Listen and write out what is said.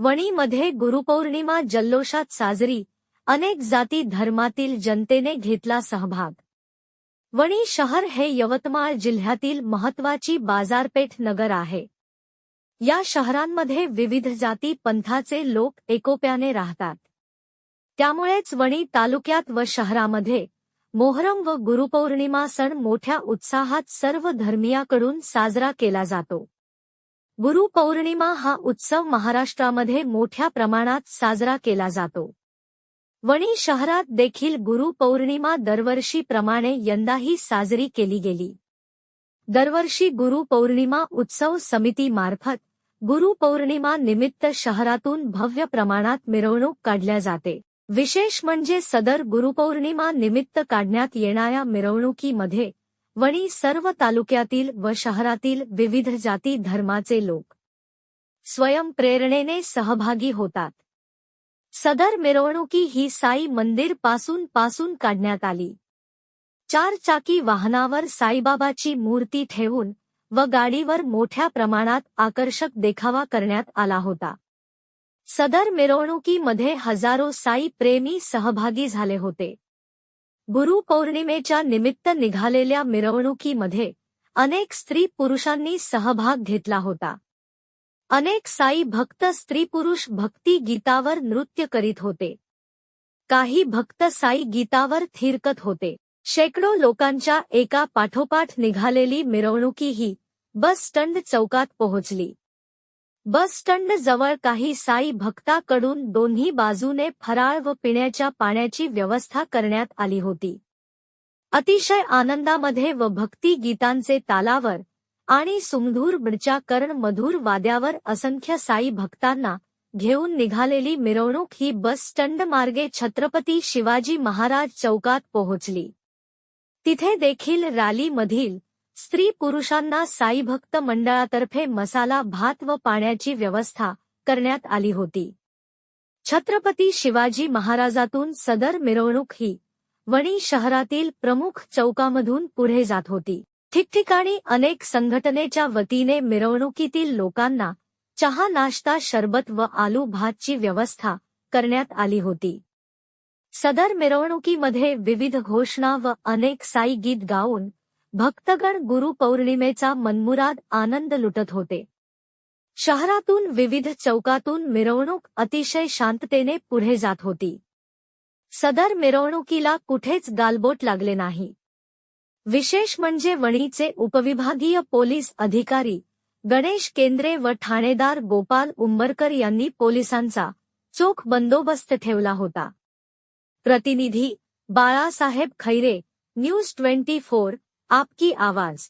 वणीमध्ये गुरुपौर्णिमा जल्लोषात साजरी. अनेक जाती धर्मातील जनतेने घेतला सहभाग. वणी शहर हे यवतमाळ जिल्ह्यातील महत्वाची बाजारपेठ नगर आहे. या शहरांमध्ये विविध जाती पंथाचे लोक एकोप्याने राहतात. त्यामुळेच वणी तालुक्यात व शहरामध्ये मोहरम व गुरुपौर्णिमा सण मोठ्या उत्साहात सर्व धर्मियाकडून साजरा केला जातो. गुरुपौर्णिमा हा उत्सव महाराष्ट्रामध्ये मोठ्या प्रमाणात साजरा केला जातो. वणी शहरात देखील गुरुपौर्णिमा दरवर्षीप्रमाणे यंदाही साजरी केली गेली. दरवर्षी गुरुपौर्णिमा उत्सव समितीमार्फत गुरुपौर्णिमा निमित्त शहरातून भव्य प्रमाणात मिरवणूक काढल्या जाते. विशेष म्हणजे सदर गुरुपौर्णिमा निमित्त काढण्यात येणाऱ्या मिरवणुकीमध्ये वणी सर्व तालुक्यातील व शहरातील विविध जाती धर्माचे लोक स्वयंप्रेरणेने सहभागी होतात. सदर मिरवणुकी ही साई मंदिरपासून पासून काढण्यात आली. चार चाकी वाहनावर साईबाबाची मूर्ती ठेवून व गाडीवर मोठ्या प्रमाणात आकर्षक देखावा करण्यात आला होता. सदर मिरवणुकीमध्ये हजारो साई प्रेमी सहभागी झाले होते. गुरुपौर्णिमेच्या निमित्त निघालेल्या मिरवणुकीमध्ये अनेक स्त्री पुरुषांनी सहभाग घेतला होता. अनेक साई भक्त स्त्री पुरुष भक्ती गीतावर नृत्य करीत होते. काही भक्त साई गीतावर थिरकत होते. शेकडो लोकांच्या एका पाठोपाठ निघालेली मिरवणुकी ही बस स्टँड चौकात पोहोचली. बस स्टँड जवळ काही साई भक्ताकडून दोन्ही बाजूने फराळ व पिण्याच्या पाण्याची व्यवस्था करण्यात आली होती. अतिशय आनंदामध्ये व भक्ती गीतांचे तालावर आणि सुमधूर बडच्या कर्ण मधुर वाद्यावर असंख्य साई भक्तांना घेऊन निघालेली मिरवणूक ही बस स्टँड मार्गे छत्रपती शिवाजी महाराज चौकात पोहोचली. तिथे देखील रॅलीमधील स्त्री पुरुषांना साईभक्त मंडळातर्फे मसाला भात व पाण्याची व्यवस्था करण्यात आली होती. छत्रपती शिवाजी महाराजातून सदर मिरवणूक ही वणी शहरातील प्रमुख चौकामधून पुढे जात होती. ठिकठिकाणी अनेक संघटनेच्या वतीने मिरवणुकीतील लोकांना चहा नाश्ता शरबत व आलू भातची व्यवस्था करण्यात आली होती. सदर मिरवणुकीमध्ये विविध घोषणा व अनेक साई गीत गाऊन भक्तगण गुरुपौर्णिमेचा मनमुराद आनंद लुटत होते. शहरातून विविध चौकातून मिरवणूक अतिशय शांततेने पुढे जात होती. सदर मिरवणुकीला कुठेच गालबोट लागले नाही. विशेष म्हणजे वणीचे उपविभागीय पोलीस अधिकारी गणेश केंद्रे व ठाणेदार गोपाल उंबरकर यांनी पोलिसांचा चोख बंदोबस्त ठेवला होता. प्रतिनिधी Balasaheb Khaire news twenty four आपकी आवाज।